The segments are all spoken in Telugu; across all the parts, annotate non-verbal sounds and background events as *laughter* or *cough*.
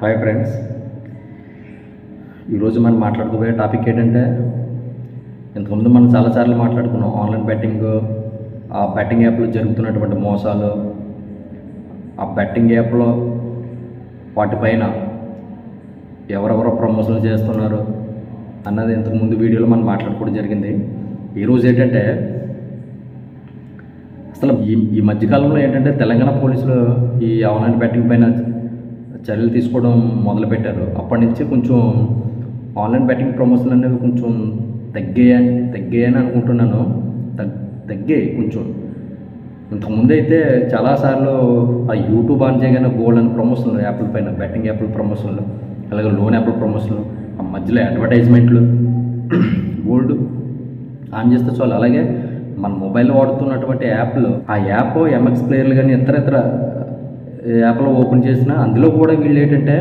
హాయ్ ఫ్రెండ్స్ ఈరోజు మనం మాట్లాడుకోబోయే టాపిక్ ఏంటంటే ఇంతకుముందు మనం చాలాసార్లు మాట్లాడుకున్నాం ఆన్లైన్ బెట్టింగ్ ఆ బెట్టింగ్ యాప్లో జరుగుతున్నటువంటి మోసాలు. ఆ బెట్టింగ్ యాప్లో వాటిపైన ఎవరెవరో ప్రమోషన్లు చేస్తున్నారు అన్నది ఇంతకుముందు వీడియోలో మనం మాట్లాడుకోవడం జరిగింది. ఈరోజు ఏంటంటే అసలు ఈ ఈ మధ్యకాలంలో ఏంటంటే తెలంగాణ పోలీసులు ఈ ఆన్లైన్ బెట్టింగ్ పైన చర్యలు తీసుకోవడం మొదలుపెట్టారు. అప్పటి నుంచి కొంచెం ఆన్లైన్ బెట్టింగ్ ప్రమోషన్లు అనేవి కొంచెం తగ్గాయని తగ్గాయని అనుకుంటున్నాను. తగ్ తగ్గాయి కొంచెం. ఇంతకుముందు అయితే చాలాసార్లు ఆ యూట్యూబ్ ఆన్ చేయగానే గోల్డ్ అని ప్రమోషన్లు యాప్ల పైన బెట్టింగ్ యాప్ల ప్రమోషన్లు అలాగే లోన్ యాప్ల ప్రమోషన్లు ఆ మధ్యలో అడ్వర్టైజ్మెంట్లు *clears throat* గోల్డ్ ఆన్ చేస్తే చాలు. అలాగే మన మొబైల్ వాడుతున్నటువంటి యాప్లు ఆ యాప్ ఎంఎక్స్ ప్లేయర్లు కానీ ఇతర ఇతర యాప్లో ఓపెన్ చేసిన అందులో కూడా వీళ్ళు ఏంటంటే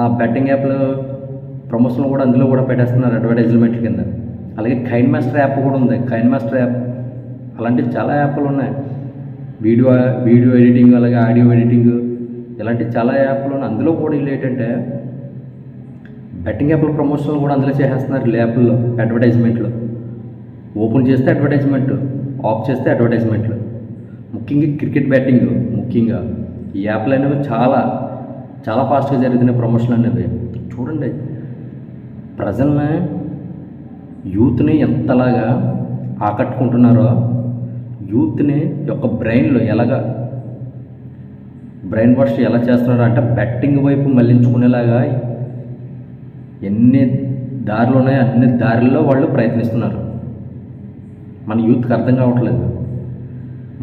ఆ బెట్టింగ్ యాప్లు ప్రమోషన్లు కూడా అందులో కూడా పెట్టేస్తున్నారు అడ్వర్టైజ్మెంట్ కింద. అలాగే కైన్ మాస్టర్ యాప్ కూడా ఉంది. కైన్ మాస్టర్ యాప్ అలాంటి చాలా యాప్లు ఉన్నాయి. వీడియో వీడియో ఎడిటింగ్ అలాగే ఆడియో ఎడిటింగ్ ఇలాంటి చాలా యాప్లు ఉన్నాయి. అందులో కూడా వీళ్ళు ఏంటంటే బెట్టింగ్ యాప్ల ప్రమోషన్లు కూడా అందులో చేసేస్తున్నారు ఈ యాప్ల్లో అడ్వర్టైజ్మెంట్లు. ఓపెన్ చేస్తే అడ్వర్టైజ్మెంట్ ఆఫ్ చేస్తే అడ్వర్టైజ్మెంట్లు. ముఖ్యంగా క్రికెట్ బ్యాటింగ్ ముఖ్యంగా ఈ యాప్లు అనేవి చాలా చాలా ఫాస్ట్గా జరుగుతున్న ప్రమోషన్లు అనేవి. చూడండి ప్రజల్ని యూత్ని ఎంతలాగా ఆకట్టుకుంటున్నారో యూత్ని యొక్క బ్రెయిన్లో ఎలాగా బ్రెయిన్ వాష్ ఎలా చేస్తున్నారో అంటే బెట్టింగ్ వైపు మళ్ళించుకునేలాగా ఎన్ని దారులు ఉన్నాయో అన్ని దారుల్లో వాళ్ళు ప్రయత్నిస్తున్నారు. మన యూత్కి అర్థం కావట్లేదు.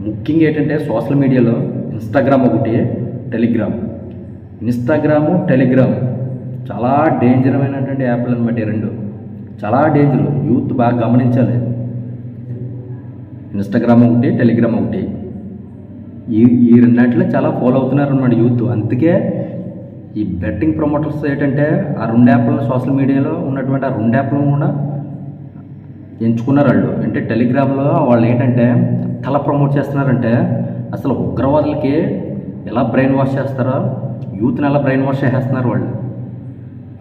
ముఖ్యంగా ఏంటంటే సోషల్ మీడియాలో ఇన్స్టాగ్రామ్ ఒకటి టెలిగ్రామ్. ఇన్స్టాగ్రాము టెలిగ్రామ్ చాలా డేంజరమైనటువంటి యాప్లు అనమాట ఈ రెండు. చాలా డేంజర్. యూత్ బాగా గమనించాలి. ఇన్స్టాగ్రామ్ ఒకటి టెలిగ్రామ్ ఒకటి. ఈ ఈ రెండింటిలో చాలా ఫాలో అవుతున్నారు అనమాట యూత్. అందుకే ఈ బెట్టింగ్ ప్రమోటర్స్ ఏంటంటే ఆ రెండు యాప్లను సోషల్ మీడియాలో ఉన్నటువంటి ఆ రెండు యాప్లను కూడా ఎంచుకున్నారు వాళ్ళు. అంటే టెలిగ్రామ్లో వాళ్ళు ఏంటంటే తల ప్రమోట్ చేస్తున్నారంటే అసలు ఉగ్రవాదులకి ఎలా బ్రెయిన్ వాష్ చేస్తారో యూత్ని ఎలా బ్రెయిన్ వాష్ చేసేస్తున్నారు వాళ్ళు.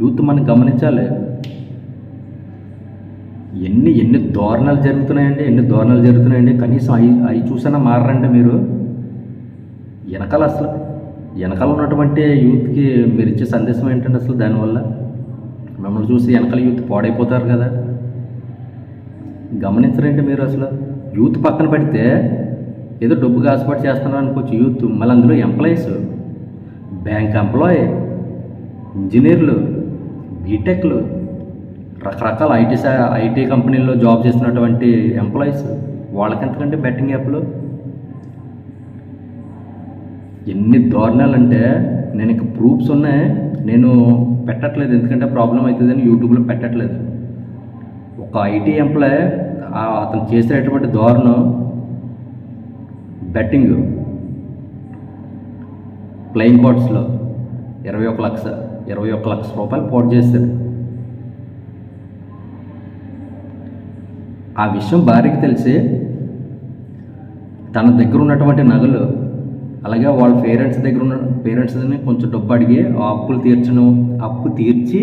యూత్ మనం గమనించాలి. ఎన్ని ఎన్ని దారుణాలు జరుగుతున్నాయండి ఎన్ని దారుణాలు జరుగుతున్నాయండి. కనీసం అవి అవి చూసినా మారండి మీరు. వెనకాల అసలు వెనకాల ఉన్నటువంటి యూత్కి మీరు ఇచ్చే సందేశం ఏంటంటే అసలు దానివల్ల? మిమ్మల్ని చూసి వెనకాల యూత్ పాడైపోతారు కదా. గమనించరండి మీరు అసలు. యూత్ పక్కన పెడితే ఏదో డబ్బుకి ఆశపడి చేస్తున్నారు అనుకోవచ్చు యూత్. మళ్ళీ అందులో ఎంప్లాయీస్ బ్యాంక్ ఎంప్లాయీ ఇంజనీర్లు బీటెక్లు రకరకాల ఐటీ ఐటీ కంపెనీల్లో జాబ్ చేస్తున్నటువంటి ఎంప్లాయీస్. వాళ్ళకెంతకంటే బెట్టింగ్ యాప్లు? ఎన్ని దారుణాలు నేను ఇక ప్రూఫ్స్ ఉన్నాయి. నేను పెట్టట్లేదు. ఎందుకంటే ప్రాబ్లం అవుతుందని యూట్యూబ్లో పెట్టట్లేదు. ఒక ఐటీ ఎంప్లాయ్ అతను చేసేటటువంటి దారుణం బెట్టింగ్ ప్లేయింగ్ కార్డ్స్లో ఇరవై ఒక లక్ష ఇరవై ఒక లక్ష రూపాయలు పోటు చేశాడు. ఆ విషయం భార్యకి తెలిసి తన దగ్గర ఉన్నటువంటి నగలు అలాగే వాళ్ళ పేరెంట్స్ దగ్గర ఉన్న పేరెంట్స్ని కొంచెం డబ్బు అడిగి ఆ అప్పులు తీర్చడం అప్పు తీర్చి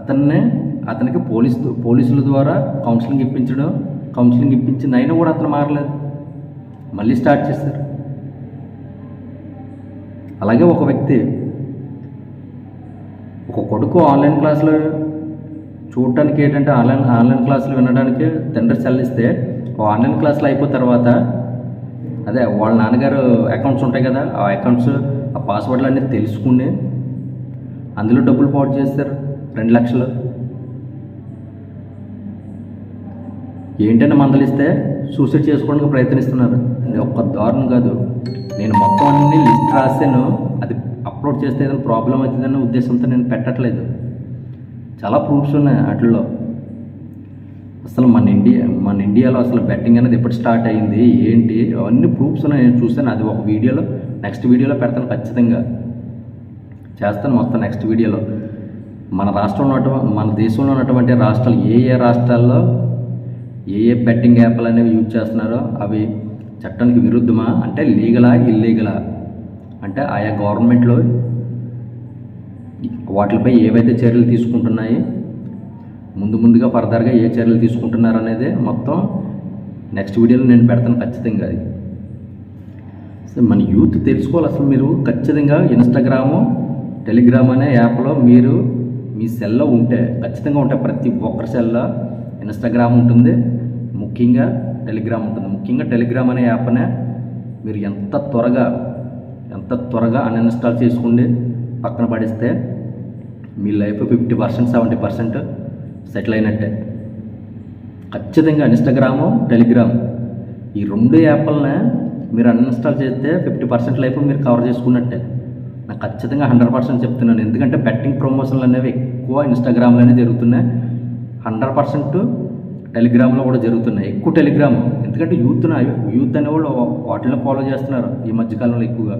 అతన్నే అతనికి పోలీస్ పోలీసుల ద్వారా కౌన్సిలింగ్ ఇప్పించడం కౌన్సిలింగ్ ఇప్పించింది అయినా కూడా అతను మారలేదు. మళ్ళీ స్టార్ట్ చేశారు. అలాగే ఒక వ్యక్తి ఒక కొడుకు ఆన్లైన్ క్లాసులు చూడటానికి ఏంటంటే ఆన్లైన్ ఆన్లైన్ క్లాసులు వినడానికి తండ్రి చెల్లిస్తే ఆన్లైన్ క్లాసులు అయిపోయిన తర్వాత అదే వాళ్ళ నాన్నగారు అకౌంట్స్ ఉంటాయి కదా ఆ అకౌంట్స్ ఆ పాస్వర్డ్లు అన్నీ తెలుసుకుని అందులో డబ్బులు పాటు చేస్తారు రెండు లక్షలు. ఏంటని మందలిస్తే సూసైడ్ చేసుకోవడానికి ప్రయత్నిస్తున్నారు. ఒక్క దారుణం కాదు. నేను మొత్తం అన్ని లిస్ట్ రాసాను. అది అప్లోడ్ చేస్తే ఏదైనా ప్రాబ్లం అవుతుందనే ఉద్దేశంతో నేను పెట్టట్లేదు. చాలా ప్రూఫ్స్ ఉన్నాయి వాటిల్లో. అసలు మన ఇండియా మన ఇండియాలో అసలు బెట్టింగ్ అనేది ఎప్పుడు స్టార్ట్ అయింది ఏంటి అవన్నీ ప్రూఫ్స్ ఉన్నాయి. నేను చూసాను అది ఒక వీడియోలో నెక్స్ట్ వీడియోలో పెడతాను ఖచ్చితంగా. చేస్తాను మొత్తం నెక్స్ట్ వీడియోలో. మన రాష్ట్రంలో ఉన్నటువంటి మన దేశంలో ఉన్నటువంటి రాష్ట్రాలు ఏ ఏ రాష్ట్రాల్లో ఏ ఏ బెట్టింగ్ యాప్లు అనేవి యూజ్ చేస్తున్నారో అవి చట్టానికి విరుద్ధమా? అంటే లీగలా ఇల్లీగలా అంటే ఆయా గవర్నమెంట్లో వాటిపై ఏవైతే చర్యలు తీసుకుంటున్నాయి ముందు ముందుగా ఫర్దర్గా ఏ చర్యలు తీసుకుంటున్నారు అనేది మొత్తం నెక్స్ట్ వీడియోలో నేను పెడతాను ఖచ్చితంగా అది. సో మన యూత్ తెలుసుకోవాలి అసలు మీరు. ఖచ్చితంగా ఇన్స్టాగ్రాము టెలిగ్రామ్ అనే యాప్లో మీరు మీ సెల్లో ఉంటే ఖచ్చితంగా ఉంటే ప్రతి ఒక్కరి సెల్లో ఇన్స్టాగ్రామ్ ఉంటుంది. ముఖ్యంగా టెలిగ్రామ్ ఉంటుంది. ముఖ్యంగా టెలిగ్రామ్ అనే యాప్నే మీరు ఎంత త్వరగా ఎంత త్వరగా అన్ఇన్స్టాల్ చేసుకోండి పక్కన పడిస్తే మీ life fifty percent seventy percent settle అయినట్టే. ఖచ్చితంగా ఇన్స్టాగ్రాము టెలిగ్రామ్ ఈ రెండు యాప్లనే మీరు అన్ఇన్స్టాల్ చేస్తే ఫిఫ్టీ పర్సెంట్ లైఫ్ మీరు కవర్ చేసుకున్నట్టే. నాకు ఖచ్చితంగా హండ్రెడ్ పర్సెంట్ చెప్తున్నాను. ఎందుకంటే బెట్టింగ్ ప్రమోషన్లు అనేవి ఎక్కువ ఇన్స్టాగ్రామ్లోనే జరుగుతున్నాయి. హండ్రెడ్ పర్సెంట్ టెలిగ్రామ్లో కూడా జరుగుతున్నాయి. ఎక్కువ టెలిగ్రామ్. ఎందుకంటే యూత్ యూత్ అనేవాళ్ళు వాటిని ఫాలో చేస్తున్నారు ఈ మధ్యకాలంలో ఎక్కువగా.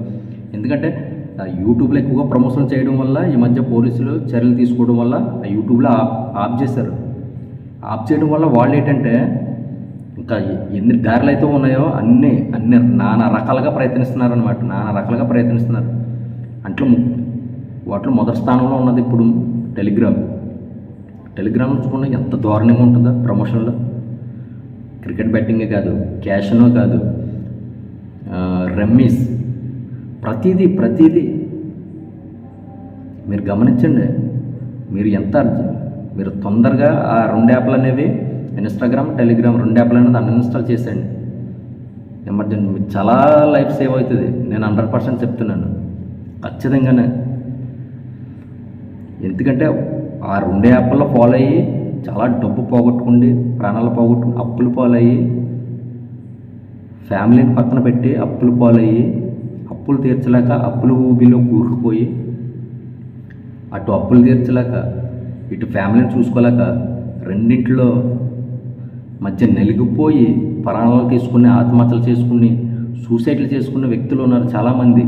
ఎందుకంటే యూట్యూబ్లో ఎక్కువగా ప్రమోషన్ చేయడం వల్ల ఈ మధ్య పోలీసులు చర్యలు తీసుకోవడం వల్ల ఆ యూట్యూబ్లో ఆప్ ఆఫ్ చేశారు. ఆఫ్ చేయడం వల్ల వాళ్ళు ఏంటంటే ఇంకా ఎన్ని దారులు అయితే ఉన్నాయో అన్నీ అన్ని నానా రకాలుగా ప్రయత్నిస్తున్నారు అనమాట నానా రకాలుగా ప్రయత్నిస్తున్నారు. అంట్లో వాటిలో మొదటి స్థానంలో ఉన్నది ఇప్పుడు టెలిగ్రామ్. టెలిగ్రామ్ చూసుకుంటే ఎంత దారుణంగా ఉంటుందో ప్రమోషన్లో. క్రికెట్ బెట్టింగే కాదు క్యాషనో కాదు రమ్మీస్ ప్రతిదీ ప్రతిదీ. మీరు గమనించండి మీరు ఎంత మీరు తొందరగా ఆ రెండు యాప్లు అనేవి ఇన్స్టాగ్రామ్ టెలిగ్రామ్ రెండు యాప్లు అనేది అన్ఇన్స్టాల్ చేసేయండి. ఎమర్జెన్సీ మీకు చాలా లైఫ్ సేవ్ అవుతుంది. నేను హండ్రెడ్ పర్సెంట్ చెప్తున్నాను. ఖచ్చితంగానే. ఎందుకంటే ఆ రెండు యాప్ల్లో ఫాలో అయ్యి చాలా డబ్బు పోగొట్టుకుండి ప్రాణాలు పోగొట్టు అప్పులు పాలయ్యి ఫ్యామిలీని పక్కన పెట్టి అప్పులు పాలయ్యి అప్పులు తీర్చలేక అప్పులు ఊబిలో కూరుకుపోయి అటు అప్పులు తీర్చలేక ఇటు ఫ్యామిలీని చూసుకోలేక రెండింటిలో మధ్య నలిగిపోయి ప్రాణాలు తీసుకుని ఆత్మహత్యలు చేసుకుని సూసైడ్లు చేసుకునే వ్యక్తులు ఉన్నారు చాలామంది.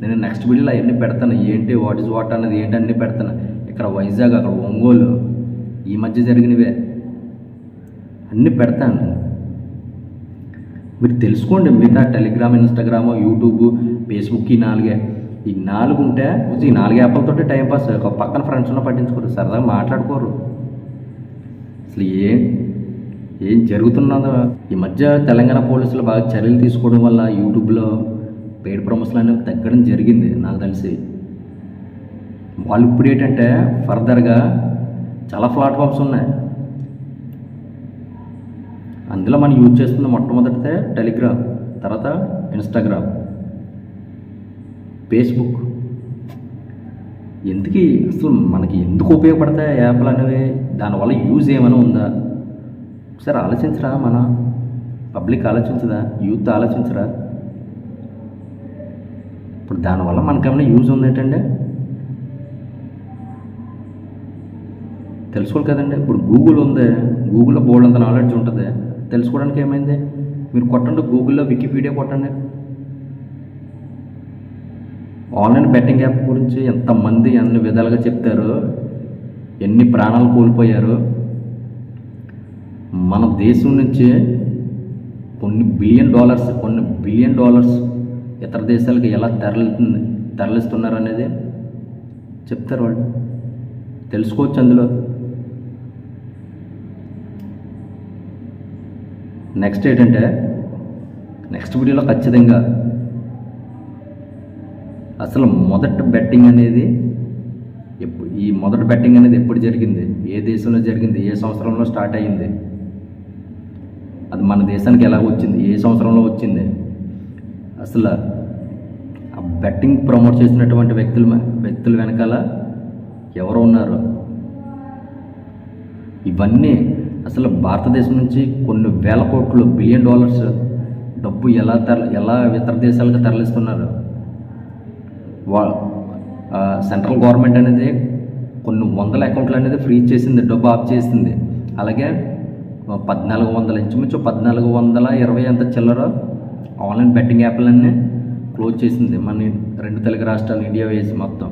నేను నెక్స్ట్ వీడియోలో అవన్నీ పెడతాను. ఏంటి వాట్ ఇస్ వాట్ అన్నది ఏంటి అన్నీ పెడతాను. ఇక్కడ వైజాగ్ అక్కడ ఒంగోలు ఈ మధ్య జరిగినవే. అన్నీ పెడతాను. మీరు తెలుసుకోండి మిగతా టెలిగ్రామ్ ఇన్స్టాగ్రామ్ యూట్యూబ్ ఫేస్బుక్ ఈ నాలుగే. ఈ నాలుగు ఉంటే ఈ నాలుగు యాప్లతో టైంపాస్ ఒక పక్కన ఫ్రెండ్స్ ఉన్న పట్టించుకోరు సరదాగా మాట్లాడుకోరు. అసలు ఏం ఏం జరుగుతున్నదో. ఈ మధ్య తెలంగాణ పోలీసులు బాగా చర్యలు తీసుకోవడం వల్ల యూట్యూబ్లో పెయిడ్ ప్రమోషన్లు అనేవి తగ్గడం జరిగింది నాకు తెలిసి. వాళ్ళు ఇప్పుడు ఏంటంటే ఫర్దర్గా చాలా ప్లాట్ఫామ్స్ ఉన్నాయి. అందులో మనం యూజ్ చేస్తుంది మొట్టమొదటితే టెలిగ్రామ్ తర్వాత ఇన్స్టాగ్రామ్ ఫేస్బుక్. ఎందుకు అసలు మనకి ఎందుకు ఉపయోగపడతాయి యాప్లు అనేవి? దానివల్ల యూజ్ ఏమైనా ఉందా? ఒకసారి ఆలోచించరా మన? పబ్లిక్ ఆలోచించదా? యూత్ ఆలోచించరా? ఇప్పుడు దానివల్ల మనకేమైనా యూజ్ ఉంది తెలుసుకోవాలి కదండి. ఇప్పుడు గూగుల్ ఉంది గూగుల్లో బోల్డ్ అంత నాలెడ్జ్ ఉంటుంది. తెలుసుకోవడానికి ఏమైంది? మీరు కొట్టండి గూగుల్లో వికీపీడియా కొట్టండి. ఆన్లైన్ బెట్టింగ్ యాప్ గురించి ఎంతమంది ఎన్ని విధాలుగా చెప్తారు? ఎన్ని ప్రాణాలు కోల్పోయారు? మన దేశం నుంచి కొన్ని బిలియన్ డాలర్స్ కొన్ని బిలియన్ డాలర్స్ ఇతర దేశాలకు ఎలా తరలిస్తుంది తరలిస్తున్నారు అనేది చెప్తారు వాళ్ళు. తెలుసుకోవచ్చు అందులో. నెక్స్ట్ ఏంటంటే నెక్స్ట్ వీడియోలో ఖచ్చితంగా అసలు మొదటి బెట్టింగ్ అనేది ఎప్పుడు ఈ మొదటి బెట్టింగ్ అనేది ఎప్పుడు జరిగింది? ఏ దేశంలో జరిగింది? ఏ సంవత్సరంలో స్టార్ట్ అయ్యింది? అది మన దేశానికి ఎలా వచ్చింది? ఏ సంవత్సరంలో వచ్చింది? అసలు ఆ బెట్టింగ్ ప్రమోట్ చేసినటువంటి వ్యక్తులు వ్యక్తుల వెనకాల ఎవరు ఉన్నారు? ఇవన్నీ అసలు భారతదేశం నుంచి కొన్ని వేల కోట్లు బిలియన్ డాలర్స్ డబ్బు ఎలా తర ఎలా ఇతర దేశాలకు తరలిస్తున్నారు? వా సెంట్రల్ గవర్నమెంట్ అనేది కొన్ని వందల అకౌంట్లు అనేది ఫ్రీ చేసింది డబ్బు ఆఫ్ చేసింది. అలాగే పద్నాలుగు వందల ఇంచుమించు పద్నాలుగు వందల ఇరవై అంత చిల్లర ఆన్లైన్ బెట్టింగ్ యాప్లన్నీ క్లోజ్ చేసింది మన రెండు తెలుగు రాష్ట్రాలు ఇండియా వేసి మొత్తం.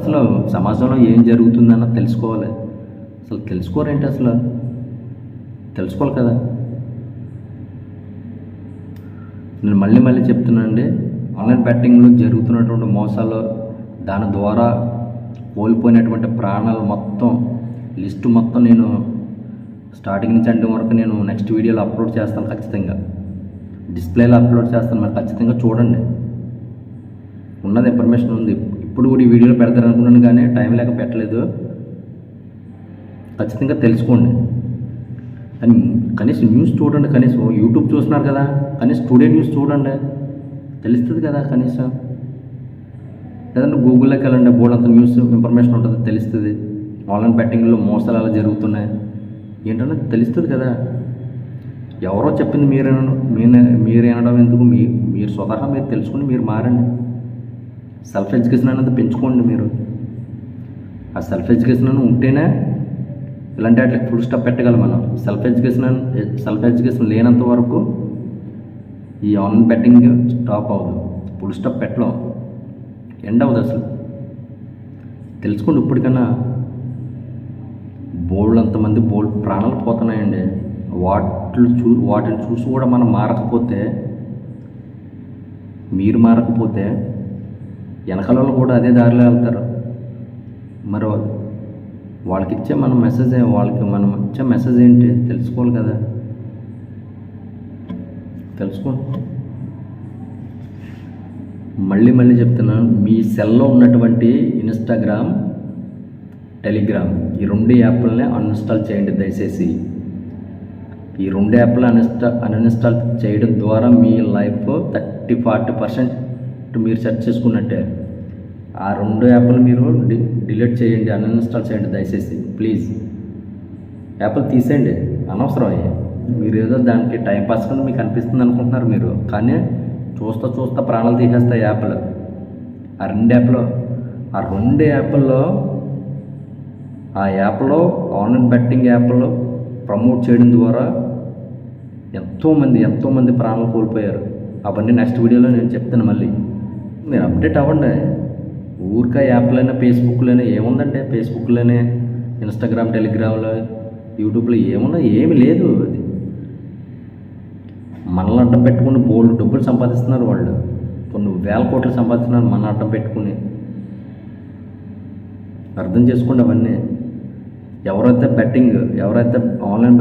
అసలు సమాజంలో ఏం జరుగుతుందన్న తెలుసుకోవాలి. అసలు తెలుసుకోరేంటి అసలు? తెలుసుకోవాలి కదా. నేను మళ్ళీ మళ్ళీ చెప్తున్నానండి ఆన్లైన్ బెట్టింగ్లో జరుగుతున్నటువంటి మోసాలు దాని ద్వారా కోల్పోయినటువంటి ప్రాణాలు మొత్తం లిస్టు మొత్తం నేను స్టార్టింగ్ నుంచి అంటే వరకు నేను నెక్స్ట్ వీడియోలో అప్లోడ్ చేస్తాను ఖచ్చితంగా. డిస్ప్లేలో అప్లోడ్ చేస్తాను మరి ఖచ్చితంగా చూడండి. ఉన్నది ఇన్ఫర్మేషన్ ఉంది. ఇప్పుడు కూడా ఈ వీడియోలో పెడతారు అనుకున్నాను కానీ టైం లేక పెట్టలేదు. ఖచ్చితంగా తెలుసుకోండి. కానీ కనీసం న్యూస్ చూడండి కనీసం యూట్యూబ్ చూస్తున్నారు కదా కనీసం టుడే న్యూస్ చూడండి. తెలుస్తుంది కదా కనీసం. లేదంటే గూగుల్లోకి వెళ్ళండి బోర్డు అంత న్యూస్ ఇన్ఫర్మేషన్ ఉంటుంది తెలుస్తుంది. ఆన్లైన్ బెట్టింగ్లో మోసాలు అలా జరుగుతున్నాయి. ఏంటంటే తెలుస్తుంది కదా. ఎవరో చెప్పింది మీరు మీరు మీరు అనడం ఎందుకు? మీ మీరు స్వతహా మీరు తెలుసుకుని మీరు మారండి. సెల్ఫ్ ఎడ్యుకేషన్ అనేది పెంచుకోండి మీరు. ఆ సెల్ఫ్ ఎడ్యుకేషన్ అని ఉంటేనే ఇలాంటి వాటికి ఫుల్ స్టాప్ పెట్టగలం మనం. సెల్ఫ్ ఎడ్యుకేషన్ సెల్ఫ్ ఎడ్యుకేషన్ లేనంత వరకు ఈ ఆన్ బెట్టింగ్ స్టాప్ అవ్వదు. ఫుల్ స్టాప్ పెట్టడం ఎండ్ అవ్వదు అసలు. తెలుసుకోండి ఇప్పటికన్నా బోల్డ్ అంతమంది బోల్డ్ ప్రాణాలు పోతున్నాయండి. వాటిని చూ వాటిని చూసి కూడా మనం మారకపోతే మీరు మారకపోతే వెనకాల వాళ్ళు కూడా అదే దారిలో వెళ్తారు. మరి వాళ్ళకి ఇచ్చే మన మెసేజ్ వాళ్ళకి మనం ఇచ్చే మెసేజ్ ఏంటి? తెలుసుకోవాలి కదా. తెలుసుకో. మళ్ళీ మళ్ళీ చెప్తున్నాను మీ సెల్లో ఉన్నటువంటి ఇన్స్టాగ్రామ్ టెలిగ్రామ్ ఈ రెండు యాప్లనే అన్ఇన్స్టాల్ చేయండి దయచేసి. ఈ రెండు యాప్లు అన్ఇన్స్టా అన్ఇన్స్టాల్ చేయడం ద్వారా మీ లైఫ్ థర్టీ ఫార్టీ పర్సెంట్ మీరు సెర్చ్ చేసుకున్నట్టే. ఆ రెండు యాప్లు మీరు డి డిలీట్ చేయండి అన్ఇన్స్టాల్ చేయండి దయచేసి ప్లీజ్. యాప్లు తీసేయండి అనవసరం అయ్యి మీరు ఏదో దానికి టైంపాస్ కింద మీకు అనిపిస్తుంది అనుకుంటున్నారు మీరు కానీ చూస్తా చూస్తా ప్రాణాలు తీసేస్తాయి యాప్లు. ఆ రెండు యాప్లో ఆ రెండు యాప్ల్లో ఆ యాప్లో ఆన్లైన్ బెట్టింగ్ యాప్లో ప్రమోట్ చేయడం ద్వారా ఎంతోమంది ఎంతోమంది ప్రాణాలు కోల్పోయారు. అవన్నీ నెక్స్ట్ వీడియోలో నేను చెప్తాను మళ్ళీ. మీరు అప్డేట్ అవ్వండి. ఊరికే యాప్లైనా ఫేస్బుక్లోనే ఏముందంటే ఫేస్బుక్లోనే ఇన్స్టాగ్రామ్ టెలిగ్రామ్లో యూట్యూబ్లో ఏమున్నా ఏమి లేదు అది. మనల్ని అడ్డం పెట్టుకుని బోల్డ్ డబ్బులు సంపాదిస్తున్నారు వాళ్ళు. కొన్ని వేల కోట్లు సంపాదిస్తున్నారు మన అడ్డం పెట్టుకుని. అర్థం చేసుకోండి అవన్నీ. ఎవరైతే బెట్టింగ్ ఎవరైతే ఆన్లైన్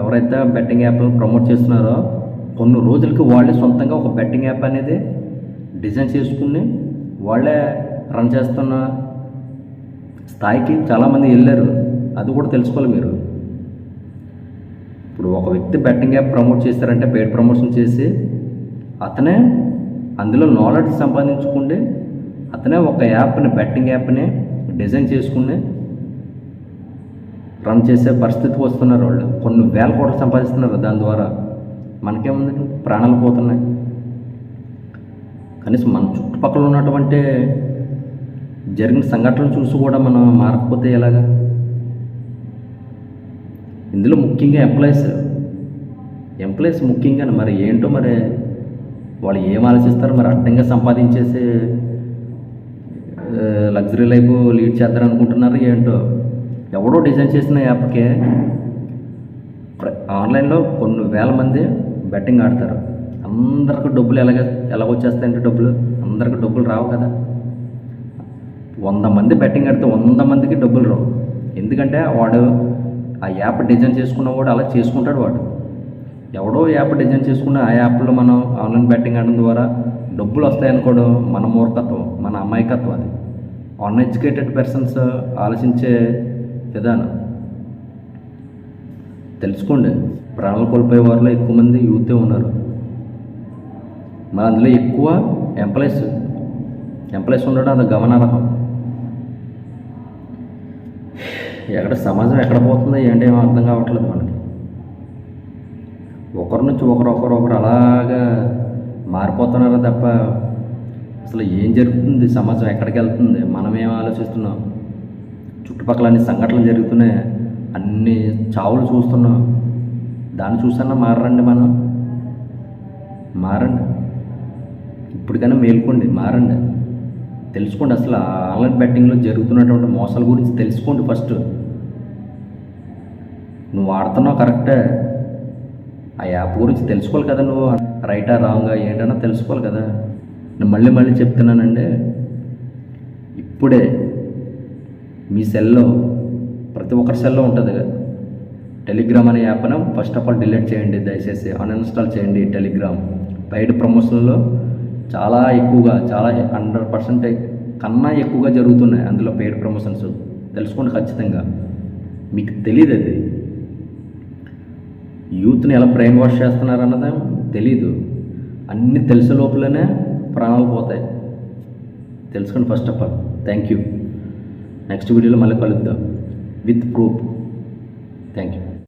ఎవరైతే బెట్టింగ్ యాప్లు ప్రమోట్ చేస్తున్నారో కొన్ని రోజులకి వాళ్ళే సొంతంగా ఒక బెట్టింగ్ యాప్ అనేది డిజైన్ చేసుకుని వాళ్ళే రన్ చేస్తున్న స్థాయికి చాలామంది వెళ్ళారు. అది కూడా తెలుసుకోవాలి మీరు. ఇప్పుడు ఒక వ్యక్తి బెట్టింగ్ యాప్ ప్రమోట్ చేస్తారంటే పెయిడ్ ప్రమోషన్ చేసి అతనే అందులో నాలెడ్జ్ సంపాదించుకుంటే అతనే ఒక యాప్ని బెట్టింగ్ యాప్ని డిజైన్ చేసుకుని రన్ చేసే పరిస్థితికి వస్తున్నారు వాళ్ళు. కొన్ని వేల కోట్లు సంపాదిస్తున్నారు. దాని ద్వారా మనకేముంది ప్రాణాలు పోతున్నాయి. కనీసం మన చుట్టుపక్కల ఉన్నటువంటి జరిగిన సంఘటనలు చూసి కూడా మనం మారకపోతే ఎలాగా? ఇందులో ముఖ్యంగా ఎంప్లాయీస్ ఎంప్లాయీస్ ముఖ్యంగా మరి ఏంటో మరి వాళ్ళు ఏం ఆలోచిస్తారు? మరి అడ్డంగా సంపాదించేసి లగ్జరీ లైఫ్ లీడ్ చేద్దాం అనుకుంటున్నారు ఏంటో? ఎవడో డిజైన్ చేసిన యాప్కే ఆన్లైన్లో కొన్ని వేల మంది బెట్టింగ్ ఆడతారు. అందరికి డబ్బులు ఎలాగ ఎలాగొచ్చేస్తాయంటే డబ్బులు? అందరికి డబ్బులు రావు కదా. వంద మంది బెట్టింగ్ ఆడితే వంద మందికి డబ్బులు రావు. ఎందుకంటే వాడు ఆ యాప్ డిజైన్ చేసుకున్నవాడు అలా చేసుకుంటాడు వాడు. ఎవడో యాప్ డిజైన్ చేసుకున్న ఆ యాప్లో మనం ఆన్లైన్ బెట్టింగ్ ఆడడం ద్వారా డబ్బులు వస్తాయనుకోవడం మన మూర్ఖత్వం మన అమాయకత్వం అది. అన్ఎడ్యుకేటెడ్ పర్సన్స్ ఆలోచించే విధానం. తెలుసుకోండి ప్రాణాలు కోల్పోయే వారిలో ఎక్కువ మంది యూతే ఉన్నారు. మరి అందులో ఎక్కువ ఎంప్లాయీస్ ఎంప్లాయీస్ ఉండడం అది గమనార్హం. ఎక్కడ సమాజం ఎక్కడ పోతుందో ఏంటి ఏమో అర్థం కావట్లేదు మనకి. ఒకరి నుంచి ఒకరు ఒకరు ఒకరు అలాగా మారిపోతున్నారా తప్ప అసలు ఏం జరుగుతుంది? సమాజం ఎక్కడికి వెళ్తుంది? మనం ఏం ఆలోచిస్తున్నాం? చుట్టుపక్కల అన్ని సంఘటనలు జరుగుతున్నాయి. అన్ని చావులు చూస్తున్నాం. దాన్ని చూసన్నా మారండి మనం. మారండి. ఇప్పటికైనా మేల్కోండి. మారండి. తెలుసుకోండి. అసలు ఆన్లైన్ బెట్టింగ్లో జరుగుతున్నటువంటి మోసాల గురించి తెలుసుకోండి ఫస్ట్. నువ్వు ఆడుతున్నావు కరెక్టే. ఆ యాప్ గురించి తెలుసుకోవాలి కదా నువ్వు. రైటా రాంగా ఏంటన్నా తెలుసుకోవాలి కదా. నేను మళ్ళీ మళ్ళీ చెప్తున్నానండి. ఇప్పుడే మీ సెల్లో ప్రతి ఒక్కరి సెల్లో ఉంటుంది టెలిగ్రామ్ అనే యాప్ను ఫస్ట్ ఆఫ్ ఆల్ డిలీట్ చేయండి. దయచేసి అన్ఇన్స్టాల్ చేయండి టెలిగ్రామ్. బయట ప్రమోషన్లో చాలా ఎక్కువగా చాలా హండ్రెడ్ పర్సెంట్ కన్నా ఎక్కువగా జరుగుతున్నాయి అందులో పెయిడ్ ప్రమోషన్స్ తెలుసుకోండి ఖచ్చితంగా. మీకు తెలియదు అది. యూత్ని ఎలా బ్రెయిన్ వాష్ చేస్తున్నారన్నది తెలీదు. అన్ని తెలిసే లోపలనే ప్రాణాలు పోతాయి. తెలుసుకోండి first of all thank you next వీడియోలో మళ్ళీ కలుద్దాం. With proof